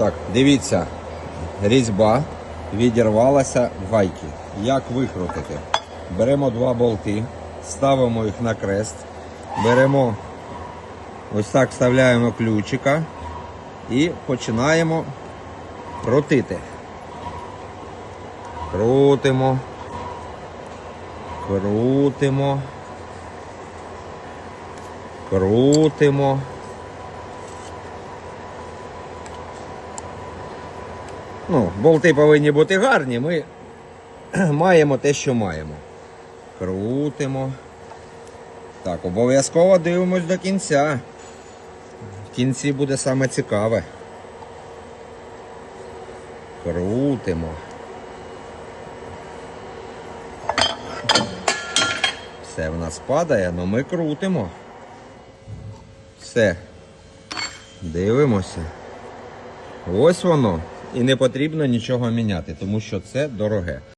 Так, дивіться, різьба відірвалася в гайки. Як викрутити? Беремо два болти, ставимо їх на крест, беремо ось так вставляємо ключика і починаємо крутити. Крутимо. Крутимо. Крутимо. Ну, болти повинні бути гарні. Ми маємо те, що маємо. Крутимо. Так, обов'язково дивимось до кінця. В кінці буде саме цікаве. Крутимо. Все в нас падає, але ми крутимо. Все. Дивимося. Ось воно. І не потрібно нічого міняти, тому що це дороге.